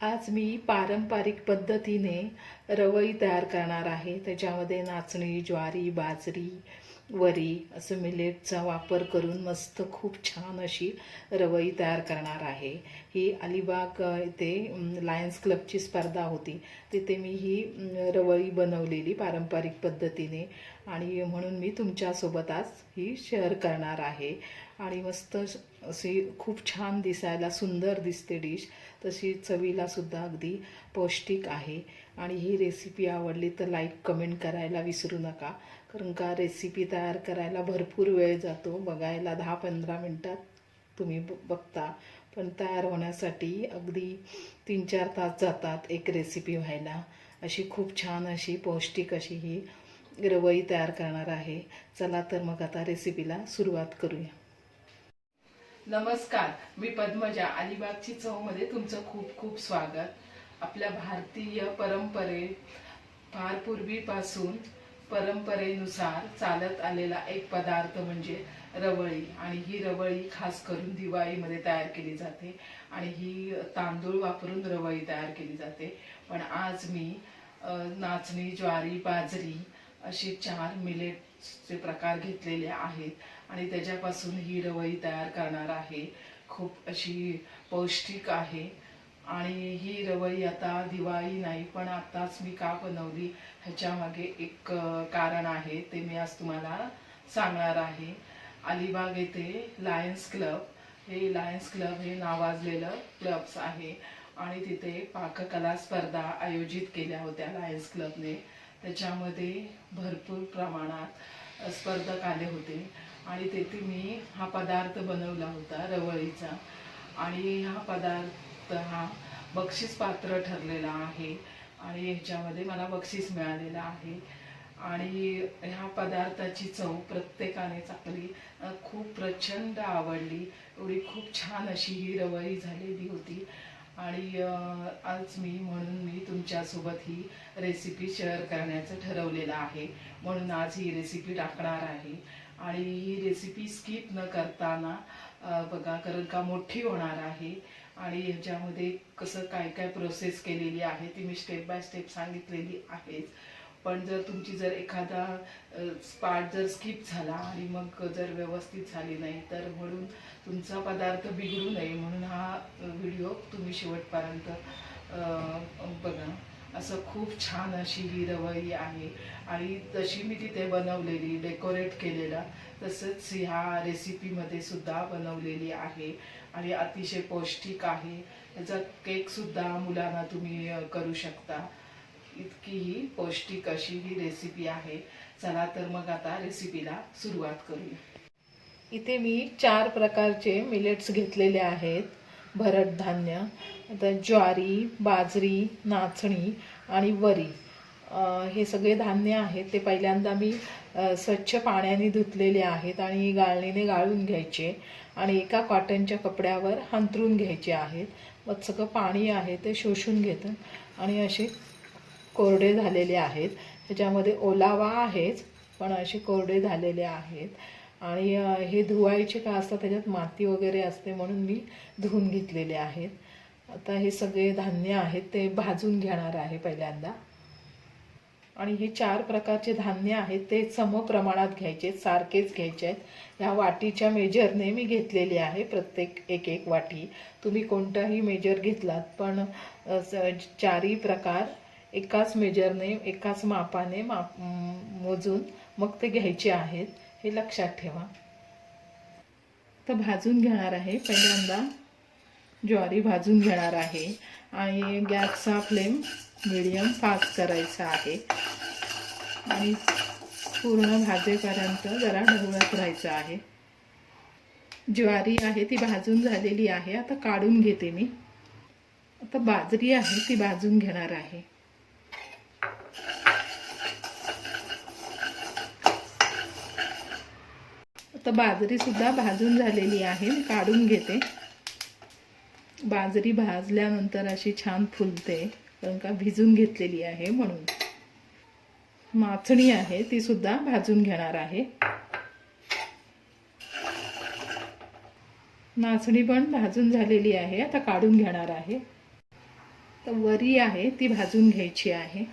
आज मी पारंपरिक पद्धतीने रवई तयार करणार आहे. त्याच्यामध्ये नाचणी ज्वारी बाजरी वरी असं मिलेटचा वापर करून मस्त खूप छान अशी रवई तयार करणार आहे. ही अलिबाग इथे येथे लायन्स क्लबची स्पर्धा होती. तिथे मी ही रवई बनवलेली पारंपरिक पद्धतीने. आणि म्हणून मी तुमच्यासोबत आज ही शेअर करणार आहे. आणि मस्त अशी खूप छान दिसायला सुंदर दिसते डिश. तशी चवीला सुद्धा अगदी पौष्टिक आहे. आणि ही रेसिपी आवडली तर लाईक कमेंट करायला विसरू नका. कारण का रेसिपी तयार करायला भरपूर वेळ जातो. बघायला दहा पंधरा मिनटात तुम्ही ब- बघता. पण तयार होण्यासाठी अगदी तीन चार तास जातात एक रेसिपी व्हायला. अशी खूप छान अशी पौष्टिक अशी ही रवई तयार करणार आहे. चला तर मग आता रेसिपीला सुरुवात करूया. नमस्कार मी पद्मजा. अलिबागची चवमध्ये तुमचं खूप खूप स्वागत. आपल्या भारतीय परंपरे फार पूर्वीपासून परंपरेनुसार चालत आलेला एक पदार्थ म्हणजे रवळी. आणि ही रवळी खास करून दिवाळीमध्ये तयार केली जाते. आणि ही तांदूळ वापरून रवळी तयार केली जाते. पण आज मी नाचणी ज्वारी बाजरी अशी चार मिलेटचे प्रकार घेतलेले आहेत. आणि त्याच्यापासून ही रवई तयार करणार आहे. खूप अशी पौष्टिक आहे. आणि ही रवई आता दिवाळी नाही पण आताच मी का बनवली ह्याच्यामागे एक कारण आहे. ते मी आज तुम्हाला सांगणार आहे. अलिबाग येथे लायन्स क्लब हे लायन्स क्लब हे नावाजलेलं क्लब्स आहे. आणि तिथे पाककला स्पर्धा आयोजित केल्या होत्या लायन्स क्लबने त्याच्यामध्ये भरपूर प्रमाणात स्पर्धक आले होते. आणि तेथे मी हा पदार्थ बनवला होता रवळीचा. आणि हा पदार्थ हा बक्षीस पात्र ठरलेला आहे आणि ह्याच्यामध्ये मला बक्षीस मिळालेलं आहे. आणि ह्या पदार्थाची चव प्रत्येकाने चाकली खूप प्रचंड आवडली. एवढी खूप छान अशी ही रवई झालेली होती. आणि आज मी म्हणून मी तुमच्यासोबत ही रेसिपी शेअर करण्याचं ठरवलेलं आहे. म्हणून आज ही रेसिपी टाकणार आहे. आणि ही रेसिपी स्किप न करताना बघा कारण का मोठी होणार आहे. आणि ह्याच्यामध्ये कसं काय काय प्रोसेस केलेली आहे ती मी स्टेप बाय स्टेप सांगितलेली आहेच. पण जर तुमची जर एखादा पार्ट जर स्किप झाला आणि मग जर व्यवस्थित झाली नाही तर म्हणून तुमचा पदार्थ बिघडू नये म्हणून हा व्हिडिओ तुम्ही शेवटपर्यंत बघा. असं खूप छान अशी ही रवई आहे. आणि तशी मी तिथे बनवलेली डेकोरेट केलेला तसंच ह्या रेसिपीमध्ये सुद्धा बनवलेली आहे. आणि अतिशय पौष्टिक आहे. त्याचा केकसुद्धा मुलांना तुम्ही करू शकता. इतकी ही पौष्टिक अशी ही रेसिपी आहे. चला तर मग आता रेसिपीला सुरुवात करूया. इथे मी चार प्रकारचे मिलेट्स घेतलेले आहेत. भरड धान्य आता ज्वारी बाजरी नाचणी आणि वरी. हे सगळे धान्य आहेत. ते पहिल्यांदा मी स्वच्छ पाण्याने धुतलेले आहेत आणि गाळणीने गाळून घ्यायचे आणि एका कॉटनच्या कपड्यावर हंतरून घ्यायचे आहेत. मग सगळं पाणी आहे ते शोषून घेतं आणि असे कोरडे झालेले आहेत. त्याच्यामध्ये ओलावा आहेच पण असे कोरडे झालेले आहेत. आणि हे धुवायचे का असतात त्याच्यात माती वगैरे असते म्हणून मी धुवून घेतलेले आहेत. आता हे सगळे धान्य आहेत ते भाजून घेणार आहे पहिल्यांदा. आणि हे चार प्रकारचे धान्य आहेत ते सम प्रमाणात घ्यायचे सारखेच घ्यायचे आहेत. ह्या वाटीच्या मेजरने मी घेतलेली आहे प्रत्येक एक एक वाटी. तुम्ही कोणताही मेजर घेतलात पण चारही प्रकार एकाच मेजरने एकाच मापाने माप मोजून मग ते घ्यायचे आहेत हे लक्षात ठेवा. तर भाजून घेणार आहे. पहिल्यांदा ज्वारी भाजून घेणार आहे. आणि गॅसचा फ्लेम मिडियम फास्ट करायचा आहे. आणि पूर्ण भाजेपर्यंत जरा ढवळत राहायचं आहे. ज्वारी आहे ती भाजून झालेली आहे. आता काढून घेते मी. आता बाजरी आहे ती भाजून घेणार आहे. आता बाजरी सुद्धा भाजून झालेली आहे. काढून घेते. बाजरी भाजल्यानंतर अशी छान फुलते कारण का भिजून घेतलेली आहे म्हणून. माचणी आहे ती सुद्धा भाजून घेणार आहे. नाचणी पण भाजून झालेली आहे आता काढून घेणार आहे. तर वरी आहे ती भाजून घ्यायची आहे.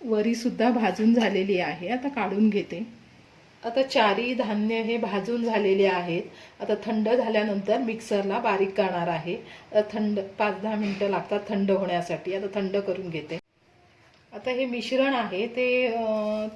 वरी सुद्धा भाजून झालेली आहे. आता काढून घेते. आता चारी धान्य हे भाजून झालेले आहेत. आता थंड झाल्यानंतर मिक्सरला बारीक करणार आहे. थंड पाच दहा मिनटं लागतात थंड होण्यासाठी. आता थंड करून घेते. आता हे मिश्रण आहे ते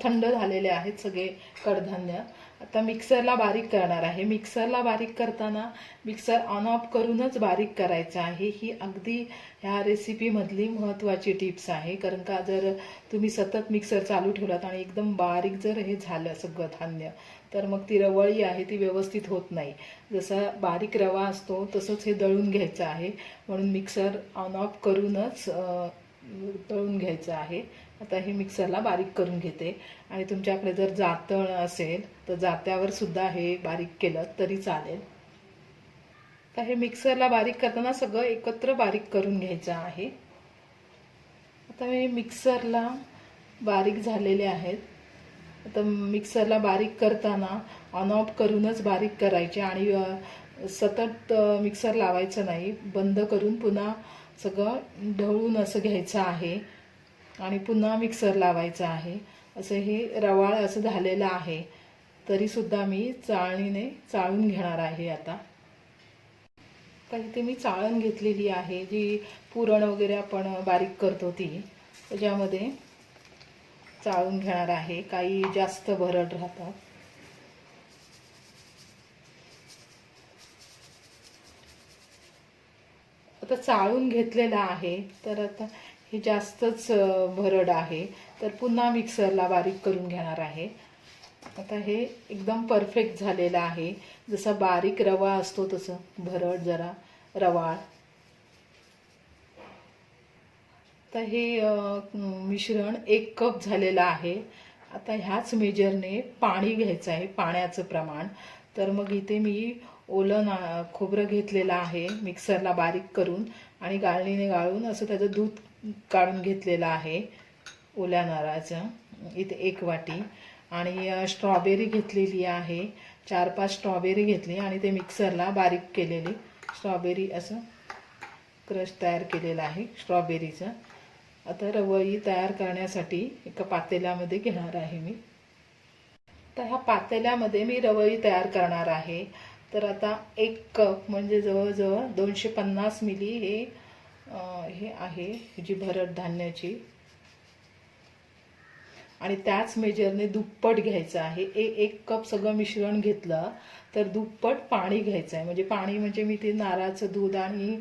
थंड झालेले आहेत सगळे कडधान्य. आता मिक्सरला बारीक करणार आहे. मिक्सरला बारीक करताना मिक्सर ऑन ऑफ करूनच बारीक करायचं आहे. ही अगदी ह्या रेसिपीमधली महत्त्वाची टिप्स आहे. कारण का जर तुम्ही सतत मिक्सर चालू ठेवलात आणि एकदम बारीक जर हे झालं सगळं धान्य तर मग ती रवळी आहे ती व्यवस्थित होत नाही. जसा बारीक रवा असतो तसंच हे दळून घ्यायचं आहे. म्हणून मिक्सर ऑन ऑफ करूनच तळून घ्यायचं आहे. आता हे मिक्सरला बारीक करून घेते. आणि तुमच्याकडे जर जातळ असेल तर जात्यावर सुद्धा हे बारीक केलं तरी चालेल. तर हे मिक्सरला बारीक करताना सगळं एकत्र बारीक करून घ्यायचं आहे. आता हे मिक्सरला बारीक झालेले आहेत. आता मिक्सरला बारीक करताना ऑन ऑफ करूनच बारीक करायचे आणि सतत मिक्सर लावायचं नाही. बंद करून पुन्हा सगळं ढवळून असं घ्यायचं आहे आणि पुन्हा मिक्सर लावायचं आहे. असं हे रवाळ असं झालेलं आहे. तरीसुद्धा मी चाळणीने चाळून घेणार आहे आता. तर इथे मी चाळण घेतलेली आहे जी पुरण वगैरे आपण बारीक करतो ती त्याच्यामध्ये चाळून घेणार आहे. काही जास्त भरड राहतात. आता चाळून घेतलेलं आहे तर आता हे जास्तच भरड आहे. तर पुन्हा मिक्सरला बारीक करून घेणार आहे. आता हे एकदम परफेक्ट झालेलं आहे. जसा बारीक रवा असतो तसं. भरड जरा रवाळ. आता हे मिश्रण एक कप झालेलं आहे. आता ह्याच मेजरने पाणी घ्यायचं आहे पाण्याचं प्रमाण. तर मग इथे मी ओलं ना खोबरं घेतलेलं आहे मिक्सरला बारीक करून. आणि गाळणीने गाळून असं त्याचं दूध काढून घेतलेलं आहे. ओल्या नारळाचं. इथे एक वाटी. आणि स्ट्रॉबेरी घेतलेली आहे. चार पाच स्ट्रॉबेरी घेतली आणि ते मिक्सरला बारीक केलेली. स्ट्रॉबेरी असं क्रश तयार केलेला आहे स्ट्रॉबेरीचं. आता रवई तयार करण्यासाठी एका पातेल्यामध्ये घेणार आहे मी. तर ह्या पातेल्यामध्ये मी रवई तयार करणार आहे. तर आता एक कप म्हणजे जवळजवळ दोनशे पन्नास मिली हे हे आहे जी भरड धान्याची. आणि त्याच मेजरने दुप्पट घ्यायचं आहे. ए एक कप सगळं मिश्रण घेतलं तर दुप्पट पाणी घ्यायचं आहे. म्हणजे पाणी म्हणजे मी ते नारळाचं दूध आणि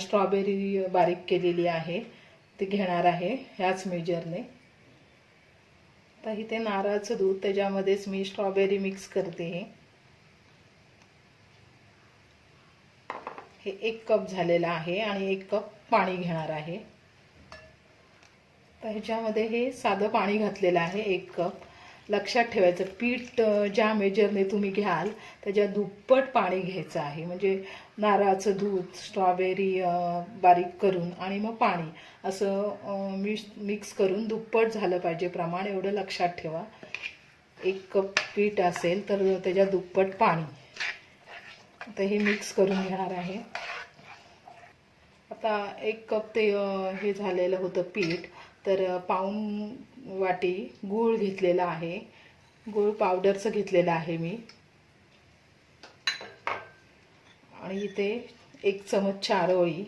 स्ट्रॉबेरी बारीक केलेली आहे. ते घेणार आहे ह्याच मेजरने. तर इथे नारळाचं दूध त्याच्यामध्येच मी स्ट्रॉबेरी मिक्स करते. हे हे एक कप झालेलं आहे आणि एक कप पाणी घेणार आहे. तर ह्याच्यामध्ये हे साधं पाणी घातलेलं आहे एक कप. लक्षात ठेवायचं पीठ ज्या मेजरने तुम्ही घ्याल त्याच्या दुप्पट पाणी घ्यायचं आहे. म्हणजे नारळाचं दूध स्ट्रॉबेरी बारीक करून आणि मग पाणी. असं मिक्स मिक्स करून दुप्पट झालं पाहिजे प्रमाण एवढं लक्षात ठेवा. एक कप पीठ असेल तर त्याच्या दुप्पट पाणी. तर हे मिक्स करून घेणार आहे. आता एक कप ते हे झालेलं होतं पीठ. तर पाऊन पाऊण वाटी गूळ घेतलेला आहे. गूळ पावडरचं घेतलेलं आहे मी. आणि इथे एक चमच चारोळी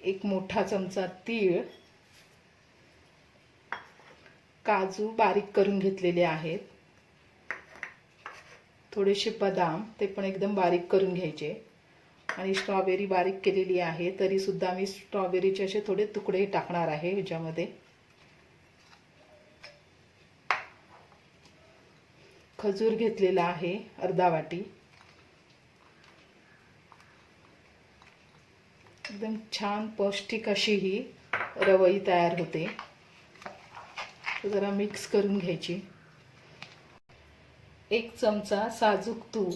एक मोठा चमचा तीळ काजू बारीक करून घेतलेले आहेत. थोडेसे बदाम ते पण एकदम बारीक करून घ्यायचे. आणि स्ट्रॉबेरी बारीक केलेली आहे तरी सुद्धा मी स्ट्रॉबेरीचे असे थोडे तुकडे टाकणार आहे ह्याच्यामध्ये. खजूर घेतलेला आहे अर्धा वाटी. एकदम छान पौष्टिक अशी ही रवई तयार होते. जरा मिक्स करून घ्यायची. एक चमचा साजूक तूप.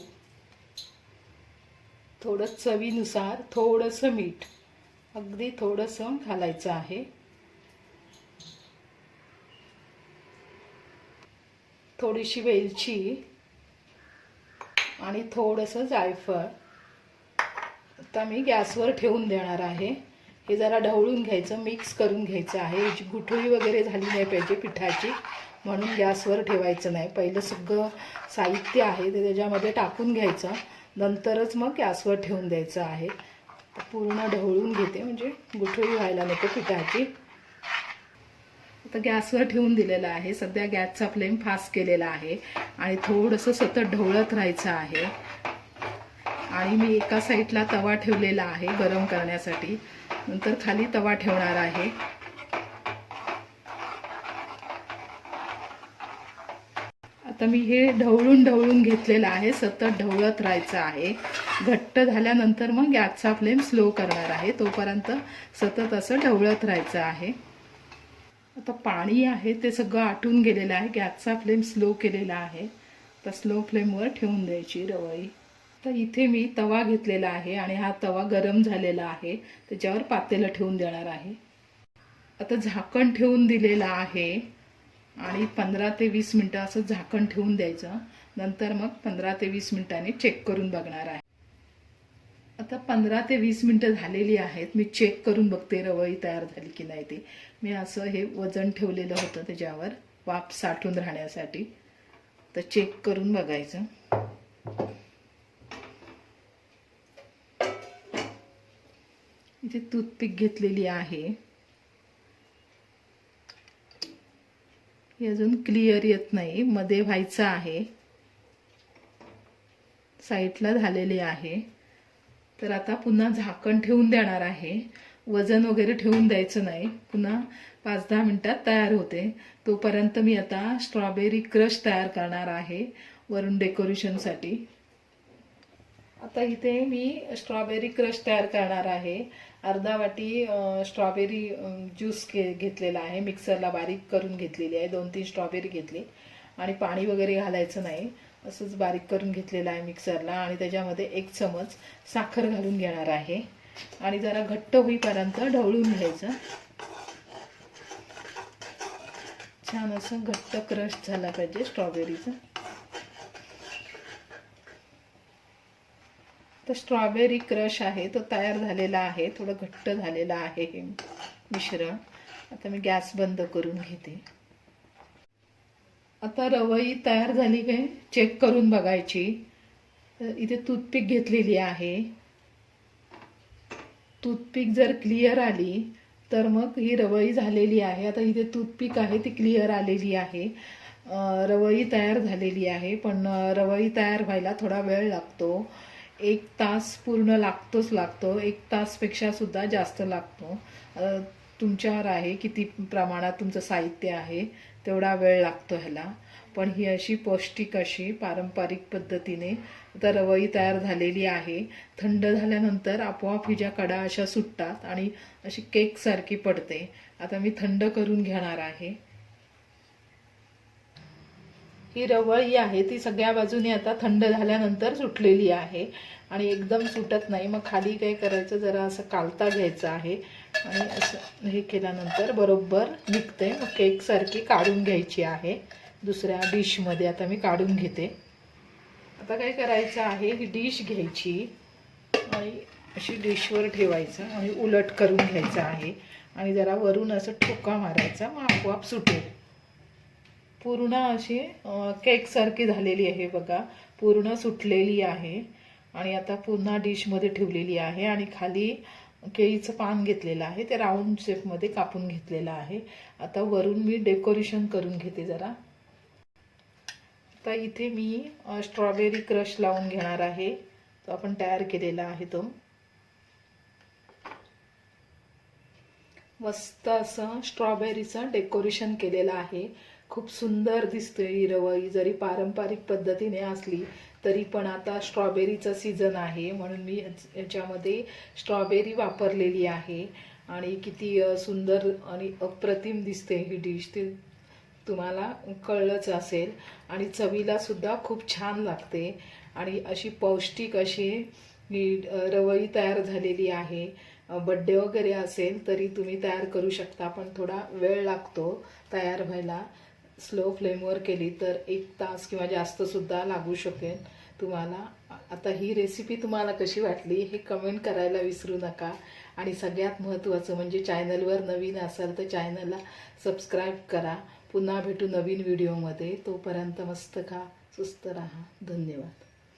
थोडं चवीनुसार थोडंसं मीठ. अगदी थोडंसं घालायचं आहे. थोडीशी वेलची आणि थोडंसं जायफळ. आता मी गॅसवर ठेवून देणार आहे. हे जरा ढवळून घ्यायचं मिक्स करून घ्यायचं आहे. गुठळी वगैरे झाली नाही पाहिजे पिठाची म्हणून गॅसवर ठेवायचं नाही. पहिलं सगळं साहित्य आहे ते त्याच्यामध्ये टाकून घ्यायचं. नंतरच मग गॅसवर ठेवून द्यायचं आहे. पूर्ण ढवळून घेते म्हणजे गुठळी व्हायला नको पिठाची. आता गॅसवर ठेवून दिलेलं आहे. सध्या गॅसचा फ्लेम फास्ट केलेला आहे आणि थोडंसं सतत ढवळत राहायचं आहे. आणि मी एका साईडला तवा ठेवलेला आहे गरम करण्यासाठी. नंतर खाली तवा ठेवणार आहे. आता मी हे ढवळून ढवळून घेतलेलं आहे. सतत ढवळत राहायचं आहे. घट्ट झाल्यानंतर मग गॅसचा फ्लेम स्लो करणार आहे. तोपर्यंत सतत असं ढवळत राहायचं आहे. आता पाणी आहे ते सगळं आटून गेलेलं आहे. गॅसचा फ्लेम स्लो केलेला आहे. तर स्लो फ्लेमवर ठेवून द्यायची रवळी तर इथे मी तवा घेतलेला आहे आणि हा तवा गरम झालेला आहे. त्याच्यावर पातेलं ठेवून देणार आहे. आता झाकण ठेवून दिलेलं आहे. आणि पंधरा ते वीस मिनटं असं झाकण ठेवून द्यायचं. नंतर मग पंधरा ते वीस मिनिटांनी चेक करून बघणार आहे. आता पंधरा ते वीस मिनटं झालेली आहेत. मी चेक करून बघते रवळी तयार झाली की नाही ते. मी असं हे वजन ठेवलेलं होतं त्याच्यावर वाफ साठून राहण्यासाठी. तर चेक करून बघायचं. इथे टूथपिक घेतलेली आहे. हे अजून क्लिअर येत नाही. मध्ये व्हायचं आहे. साईडला झालेली आहे. तर आता पुन्हा झाकण ठेवून देणार आहे. वजन वगैरे ठेवून द्यायचं नाही. पुन्हा पाच दहा मिनटात तयार होते. तोपर्यंत मी आता स्ट्रॉबेरी क्रश तयार करणार आहे. वरून डेकोरेशनसाठी आता इथे मी स्ट्रॉबेरी क्रश तयार करणार आहे. अर्धा वाटी स्ट्रॉबेरी ज्यूस घे घेतलेला आहे. मिक्सरला बारीक करून घेतलेली आहे. दोन तीन स्ट्रॉबेरी घेतली. आणि पाणी वगैरे घालायचं नाही. असंच बारीक करून घेतलेलं आहे मिक्सरला. आणि त्याच्यामध्ये एक चमच साखर घालून घेणार आहे. आणि जरा घट्ट होईपर्यंत ढवळून घ्यायचं. छान असं घट्ट क्रश झाला पाहिजे स्ट्रॉबेरीचं. तर स्ट्रॉबेरी क्रश आहे तो तयार झालेला आहे थोडं घट्ट झालेला आहे हे मिश्रण. आता मी गॅस बंद करून घेते. आता रवई तयार झाली काय चेक करून बघायची. इथे टूथपिक घेतलेली आहे. टूथपिक जर क्लिअर आली तर मग ही रवई झालेली आहे. आता इथे टूथपिक आहे ती क्लिअर आलेली आहे. रवई तयार झालेली आहे पण अं, रवई तयार व्हायला थोडा वेळ लागतो. एक तास पूर्ण लागतोच लागतो. एक तासपेक्षा सुद्धा जास्त लागतो. तुमच्यावर आहे किती प्रमाणात तुमचं साहित्य आहे तेवढा वेळ लागतो ह्याला. पण ही अशी पौष्टिक अशी पारंपरिक पद्धतीने आता रवई तयार झालेली आहे. थंड झाल्यानंतर आपोआप हिच्या कडा अशा सुटतात आणि अशी केकसारखी पडते. आता मी थंड करून घेणार आहे. ही रवळी आहे ती सगळ्या बाजूने आता थंड झाल्यानंतर सुटलेली आहे आणि एकदम सुटत नाही. मग खाली काय करायचं? जरा असं कालता घ्यायचं आहे आणि असं हे केल्यानंतर बरोबर निघते. मग केकसारखी काढून घ्यायची आहे. दुसऱ्या डिशमध्ये आता मी काढून घेते. आता काय करायचं आहे? ही डिश घ्यायची आणि अशी डिशवर ठेवायचं आणि उलट करून घ्यायचं आहे. आणि जरा वरून असं ठोका मारायचा मग आपोआप सुटेल. पूर्ण अशी केकसारखी झालेली आहे बघा. पूर्ण सुटलेली आहे. आणि आता पुन्हा डिशमध्ये ठेवलेली आहे. आणि खाली केळीचं पान घेतलेलं आहे. ते राऊंड शेपमध्ये कापून घेतलेलं आहे. आता वरून मी डेकोरेशन करून घेते जरा. आता इथे मी स्ट्रॉबेरी क्रश लावून घेणार आहे. तो आपण तयार केलेला आहे तो. मस्त असं स्ट्रॉबेरीचं डेकोरेशन केलेलं आहे. खूप सुंदर दिसते ही रवई जरी पारंपरिक पद्धतीने असली तरी पण आता स्ट्रॉबेरीचा सीझन आहे. म्हणून मी याच्यामध्ये ह्याच्यामध्ये स्ट्रॉबेरी वापरलेली आहे. आणि किती सुंदर आणि अप्रतिम दिसते ही डिश. ते तुम्हाला कळलंच असेल. आणि चवीला सुद्धा खूप छान लागते. आणि अशी पौष्टिक अशी ही रवई तयार झालेली आहे. बड्डे वगैरे असेल तरी तुम्ही तयार करू शकता. पण थोडा वेळ लागतो तयार व्हायला. स्लो फ्लेमवर केली तर एक तास किंवा जास्तसुद्धा लागू शकेल. तुम्हाला आता ही रेसिपी तुम्हाला कशी वाटली हे कमेंट करायला विसरू नका. आणि सगळ्यात महत्त्वाचं म्हणजे चॅनलवर नवीन असाल तर चॅनलला सबस्क्राईब करा. पुन्हा भेटू नवीन व्हिडिओमध्ये तोपर्यंत मस्त खा सुस्त राहा. धन्यवाद.